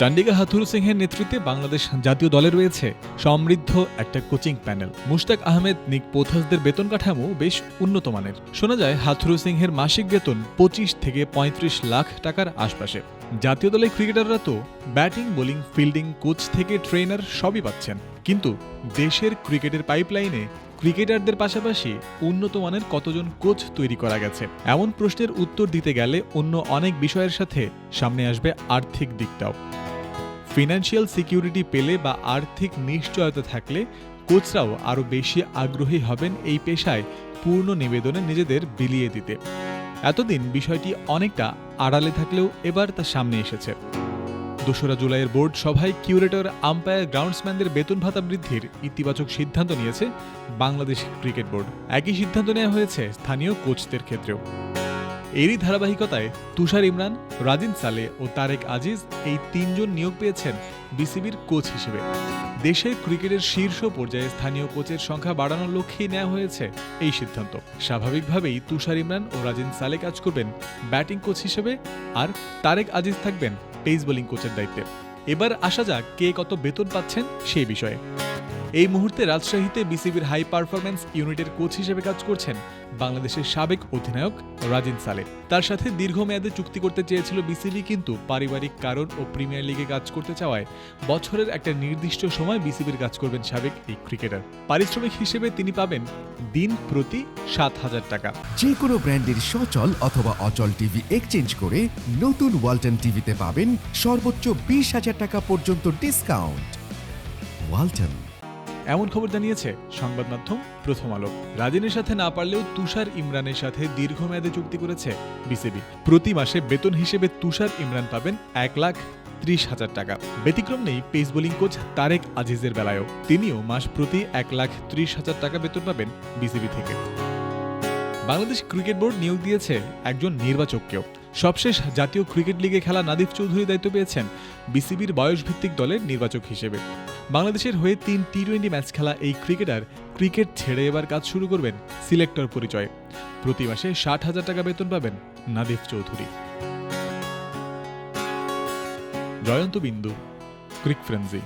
চান্ডিকা হাথুরু সিংহের নেতৃত্বে বাংলাদেশ জাতীয় দলে রয়েছে সমৃদ্ধ একটা কোচিং প্যানেল। মুশতাক আহমেদ, নিক পোথাসদের বেতন কাঠামো বেশ উন্নত মানের। শোনা যায় হাথুরু সিংহের মাসিক বেতন পঁচিশ থেকে পঁয়ত্রিশ লাখ টাকার আশপাশে। জাতীয় দলের ক্রিকেটাররা তো ব্যাটিং, বোলিং, ফিল্ডিং, কোচ থেকে ট্রেনার সবই পাচ্ছেন। কিন্তু দেশের ক্রিকেটের পাইপলাইনে ক্রিকেটারদের পাশাপাশি উন্নত মানের কতজন কোচ তৈরি করা গেছে? এমন প্রশ্নের উত্তর দিতে গেলে অন্য অনেক বিষয়ের সাথে সামনে আসবে আর্থিক দিকটাও। ফিনান্সিয়াল সিকিউরিটি পেলে বা আর্থিক নিশ্চয়তা থাকলে কোচরাও আরও বেশি আগ্রহী হবেন এই পেশায় পূর্ণ নিবেদনে নিজেদের বিলিয়ে দিতে। এতদিন বিষয়টি অনেকটা আড়ালে থাকলেও এবার তা সামনে এসেছে। দোসরা জুলাইয়ের বোর্ড সভায় কিউরেটর আম্পায়ার গ্রাউন্ডসম্যানদের বেতন ভাতা বৃদ্ধির ইতিবাচক সিদ্ধান্ত নিয়েছে বাংলাদেশ ক্রিকেট বোর্ড। একই সিদ্ধান্ত নেওয়া হয়েছে স্থানীয় কোচদের ক্ষেত্রেও। এরই ধারাবাহিকতায় তুষার ইমরান, রাজিন সালে ও তারেক আজিজ এই তিনজন নিয়োগ পেয়েছেন বিসিবির কোচ হিসেবে। দেশের ক্রিকেটের শীর্ষ পর্যায়ে স্থানীয় কোচের সংখ্যা বাড়ানোর লক্ষ্যেই নেওয়া হয়েছে এই সিদ্ধান্ত। স্বাভাবিকভাবেই তুষার ইমরান ও রাজিন সালে কাজ করবেন ব্যাটিং কোচ হিসেবে আর তারেক আজিজ থাকবেন পেস বোলিং কোচের দায়িত্বে। এবার আসা যাক কে কত বেতন পাচ্ছেন সেই বিষয়ে। এই মুহূর্তে রাজশাহীতে বিসিবির হাই পারফরম্যান্স ইউনিটের কোচ হিসেবে কাজ করছেন বাংলাদেশের সাবেক অধিনায়ক রাজিন সালে তার সাথে দীর্ঘমেয়াদে চুক্তি করতে চেয়েছিল বিসিবি, কিন্তু পারিবারিক কারণ ও প্রিমিয়ার লিগে কাজ করতে চাওয়ায় বছরের একটা নির্দিষ্ট সময় বিসিবির কাজ করবেন সাবেক এই ক্রিকেটার। পারিশ্রমিক হিসেবে তিনি পাবেন দিন প্রতি সাত হাজার টাকা। যে কোনো ব্র্যান্ডের সচল অথবা অচল টিভি এক্সচেঞ্জ করে নতুন ওয়ালটন টিভিতে পাবেন সর্বোচ্চ বিশ হাজার টাকা পর্যন্ত ডিসকাউন্ট। ওয়ালটন। এমন খবর জানিয়েছে সংবাদ মাধ্যম প্রথম আলো। রাজিনের সাথে না পারলেও তুষার ইমরানের সাথে দীর্ঘমেয়াদে চুক্তি করেছে বিসিবি। প্রতি মাসে বেতন হিসেবে তুষার ইমরান পাবেন এক লাখ ত্রিশ হাজার টাকা। ব্যতিক্রম নেই পেস বোলিং কোচ তারেক আজিজের বেলায়ও। তিনিও মাস প্রতি এক লাখ ত্রিশ হাজার টাকা বেতন পাবেন বিসিবি থেকে। বাংলাদেশ ক্রিকেট বোর্ড নিয়োগ দিয়েছে একজন নির্বাচককেও। সবশেষ জাতীয় ক্রিকেট লিগে খেলা নাদিফ চৌধুরী দায়িত্ব পেয়েছেন বিসিবির বয়সভিত্তিক দলের নির্বাচক হিসেবে। বাংলাদেশের হয়ে তিন টি টোয়েন্টি ম্যাচ খেলা এই ক্রিকেটার ক্রিকেট ছেড়ে এবার কাজ শুরু করবেন সিলেক্টর পরিচয়ে। প্রতি মাসে ষাট হাজার টাকা বেতন পাবেন নাদিফ চৌধুরী। জয়ন্ত বিন্দু, ক্রিক ফ্রেন্সি।